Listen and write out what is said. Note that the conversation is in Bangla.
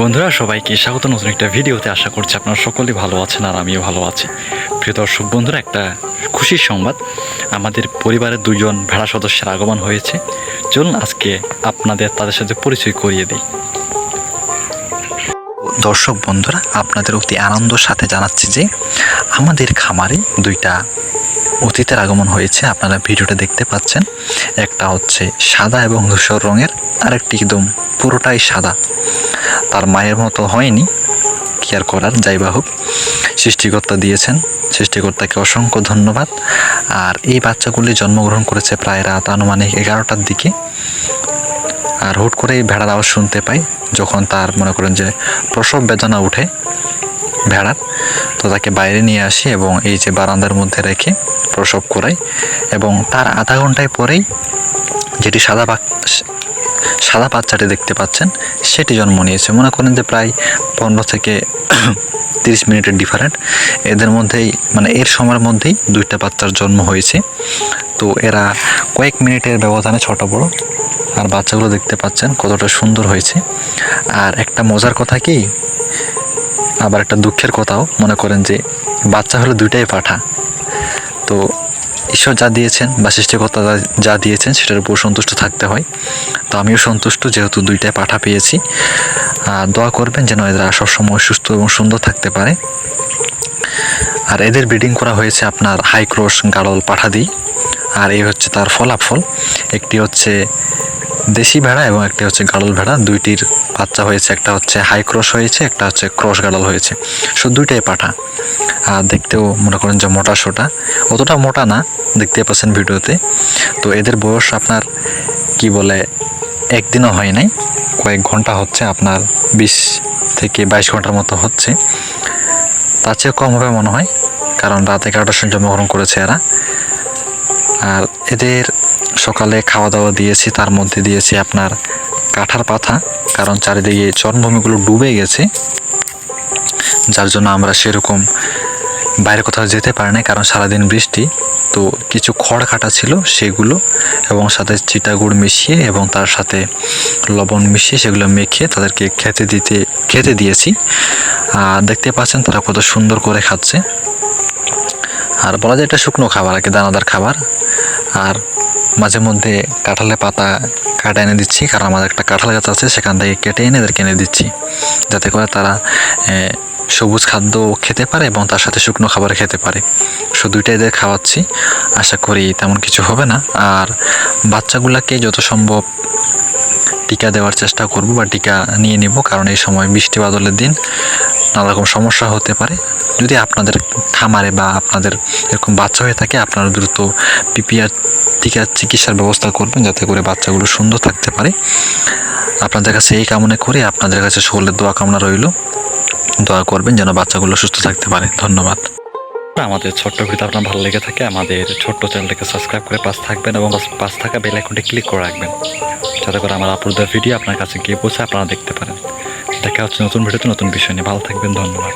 বন্ধুরা, সবাইকে স্বাগত। নতুন একটা ভিডিওতে আশা করছি আপনারা সকলেই ভালো আছেন আর আমিও ভালো আছি। প্রিয় দর্শক বন্ধুরা, একটা খুশির সংবাদ। আমাদের পরিবারের দুজন ভেড়া সদস্যের আগমন হয়েছে। চলুন আজকে আপনাদের, তাদের সাথে পরিচয় করিয়ে দিই। দর্শক বন্ধুরা, আপনাদের অতি আনন্দের সাথে জানাচ্ছি যে আমাদের খামারে দুইটা অতীতের আগমন হয়েছে। আপনারা ভিডিওটা দেখতে পাচ্ছেন। একটা হচ্ছে সাদা এবং ধূসর রঙের, আরেকটি একদম পুরোটাই সাদা। তার মায়ের মতো হয়নি। কি আর করার, যাই বা হোক। সৃষ্টিকর্তা দিয়েছেন। সৃষ্টিকর্তাকে অসংখ্য ধন্যবাদ। আর এই বাচ্চাগুলি জন্মগ্রহণ করেছে প্রায় রাত আনুমানিক এগারোটার দিকে। আর হুট করে এই ভেড়ার আওয়াজ শুনতে পাই, যখন তার মনে করেন যে প্রসব বেদনা উঠে ভেড়ার। তো তাকে বাইরে নিয়ে আসি এবং এই যে বারান্দার মধ্যে রেখে প্রসব করাই। এবং তার আধা ঘন্টায় পরেই যেটি সাদা সাদা বাচ্চাটি দেখতে পাচ্ছেন, সেটি জন্ম নিয়েছে। মনে করেন যে প্রায় পনেরো থেকে তিরিশ মিনিটের ডিফারেন্ট এদের মধ্যেই মানে এর সময়ের মধ্যেই দুইটা বাচ্চার জন্ম হয়েছে। তো এরা কয়েক মিনিটের ব্যবধানে ছোট বড়। আর বাচ্চাগুলো দেখতে পাচ্ছেন কতটা সুন্দর হয়েছে। আর একটা মজার কথা কি, আবার একটা দুঃখের কথাও। মনে করেন যে বাচ্চা হলে দুইটাই পাঠা। তো ঈশ্বর যা দিয়েছেন বা সৃষ্টিকর্তা যা- দিয়েছেন সেটার উপর সন্তুষ্ট থাকতে হয়। তো আমিও সন্তুষ্ট, যেহেতু দুইটায় পাঠা পেয়েছি। আর দোয়া করবেন যেন এরা সবসময় সুস্থ এবং সুন্দর থাকতে পারে। আর এদের ব্রিডিং করা হয়েছে আপনার হাই ক্রস গাড়ল পাঠা দিয়ে। আর এই হচ্ছে তার ফলাফল। একটি হচ্ছে দেশি ভেড়া এবং একটি হচ্ছে গাড়ল ভেড়া। দুইটির বাচ্চা হয়েছে, একটা হচ্ছে হাই ক্রস হয়েছে, একটা হচ্ছে ক্রস গাড়ল হয়েছে। সো দুইটাই পাঠা। আর দেখতেও মনে করেন যে মোটা সোটা। অতটা মোটা না দেখতে পাচ্ছেন ভিডিওতে। তো এদের বয়স আপনার, কি বলে, একদিনও হয় নাই। কয়েক ঘণ্টা হচ্ছে আপনার বিশ থেকে বাইশ ঘণ্টার মতো হচ্ছে। তার চেয়ে কম হবে মনে হয়, কারণ রাত এগারোটার সময় জন্মগ্রহণ করেছে এরা। আর এদের সকালে খাওয়া দাওয়া দিয়েছি, তার মধ্যে দিয়েছি আপনার কাঁঠার পাতা, কারণ চারিদিকে চরমভূমিগুলো ডুবে গেছে। যার জন্য আমরা সেরকম বাইরে কোথাও যেতে পারে না কারণ সারাদিন বৃষ্টি। তো কিছু খড় কাটা ছিল সেগুলো, এবং সাথে চিটাগুড় মিশিয়ে এবং তার সাথে লবণ মিশিয়ে সেগুলো মেখে তাদেরকে খেতে দিতে, খেতে দিয়েছি। আর দেখতে পাচ্ছেন তারা কত সুন্দর করে খাচ্ছে। আর বলা যায় এটা শুকনো খাবার, আর কি দানাদার খাবার। আর মাঝে মধ্যে কাঁঠালের পাতা কাটা এনে দিচ্ছি, কারণ আমাদের একটা কাঁঠাল গাছ আছে, সেখান থেকে কেটে এনে এদেরকে এনে দিচ্ছি। যাতে করে তারা সবুজ খাদ্য খেতে পারে এবং তার সাথে শুকনো খাবার খেতে পারে। সো দুইটাই এদের খাওয়াচ্ছি। আশা করি তেমন কিছু হবে না। আর বাচ্চাগুলোকে যত সম্ভব টিকা দেওয়ার চেষ্টা করব বা টিকা নিয়ে নেব, কারণ এই সময় বৃষ্টি বাদলের দিন নানা রকম সমস্যা হতে পারে। যদি আপনাদের খামারে বা আপনাদের এরকম বাচ্চা হয়ে থাকে, আপনারা দ্রুত পিপিআর টিকার চিকিৎসার ব্যবস্থা করবেন যাতে করে বাচ্চাগুলো সুন্দর থাকতে পারে। আপনাদের কাছে এই কামনা করে। আপনাদের কাছে সকলের দোয়া কামনা রইল। দোয়া করবেন যেন বাচ্চাগুলো সুস্থ থাকতে পারে। ধন্যবাদ। আমাদের ছোট্ট ভিডিও আপনার ভালো লেগে থাকে, আমাদের ছোট্ট চ্যানেলটাকে সাবস্ক্রাইব করে পাশ থাকবেন এবং পাশ থাকা বেল আইকনটি ক্লিক করে রাখবেন, যাতে করে আমার আপলোডের ভিডিও আপনার কাছে গিয়ে পৌঁছে আপনারা দেখতে পারেন। দেখা হচ্ছে নতুন ভিডিওতে নতুন বিষয় নিয়ে। ভালো থাকবেন, ধন্যবাদ।